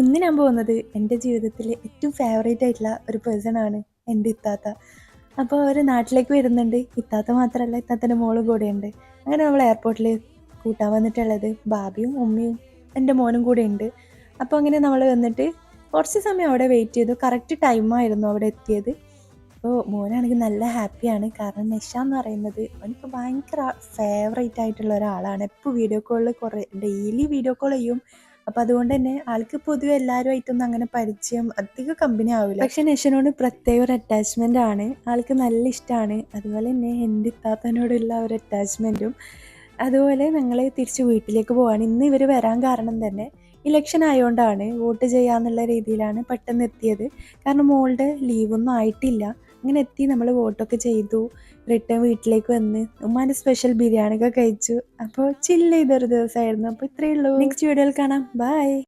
ഇന്ന് ഞാൻ പോകുന്നത് എന്റെ ജീവിതത്തിൽ ഏറ്റവും ഫേവറേറ്റ് ആയിട്ടുള്ള ഒരു പേഴ്സൺ ആണ് എന്റെ ഇത്താത്ത. അപ്പോൾ അവർ നാട്ടിലേക്ക് വരുന്നുണ്ട്. ഇത്താത്ത മാത്രമല്ല ഇത്താത്തന്റെ മോളും കൂടെയുണ്ട്. അങ്ങനെ നമ്മൾ എയർപോർട്ടിൽ കൂട്ടാൻ വന്നിട്ടുള്ളത് ബാബിയും ഉമ്മയും എന്റെ മോനും കൂടെ ഉണ്ട്. അപ്പോൾ അങ്ങനെ നമ്മൾ വന്നിട്ട് കുറച്ച് സമയം അവിടെ വെയിറ്റ് ചെയ്തു. കറക്റ്റ് ടൈമായിരുന്നു അവിടെ എത്തിയത്. അപ്പോൾ മോനാണെങ്കിൽ നല്ല ഹാപ്പിയാണ് കാരണം നിഷ എന്ന് പറയുന്നത് അവനിപ്പോൾ ഭയങ്കര ഫേവറേറ്റ് ആയിട്ടുള്ള ഒരാളാണ്. എപ്പോൾ വീഡിയോ കോളിൽ കുറേ ഡെയിലി വീഡിയോ കോൾ ചെയ്യും. അപ്പം അതുകൊണ്ട് തന്നെ ആൾക്ക് പൊതുവെ എല്ലാവരുമായിട്ടൊന്നും അങ്ങനെ പരിചയം അധികം കമ്പനി ആവില്ല പക്ഷെ നെഷനോട് പ്രത്യേക ഒരു അറ്റാച്ച്മെന്റ് ആണ്. ആൾക്ക് നല്ല ഇഷ്ടമാണ് അതുപോലെ തന്നെ എന്റെ ഇത്താത്തനോടുള്ള ഒരു അറ്റാച്ച്മെന്റും അതുപോലെ ഞങ്ങൾ തിരിച്ച് വീട്ടിലേക്ക് പോവാണ്. ഇന്ന് ഇവർ വരാൻ കാരണം തന്നെ ഇലക്ഷൻ ആയതുകൊണ്ടാണ് വോട്ട് ചെയ്യാന്നുള്ള രീതിയിലാണ് പെട്ടെന്ന് എത്തിയത്. കാരണം മോളുടെ ലീവൊന്നും ആയിട്ടില്ല. അങ്ങനെ എത്തി നമ്മൾ വോട്ടൊക്കെ ചെയ്തു. റിട്ടേൺ വീട്ടിലേക്ക് വന്ന് ഉമ്മാന്റെ സ്പെഷ്യൽ ബിരിയാണിയൊക്കെ കഴിച്ചു. അപ്പോൾ ചില്ല് ചെയ്തൊരു ദിവസമായിരുന്നു അപ്പോൾ ഇത്രയേ ഉള്ളൂ. നെക്സ്റ്റ് വീഡിയോയിൽ കാണാം. ബൈ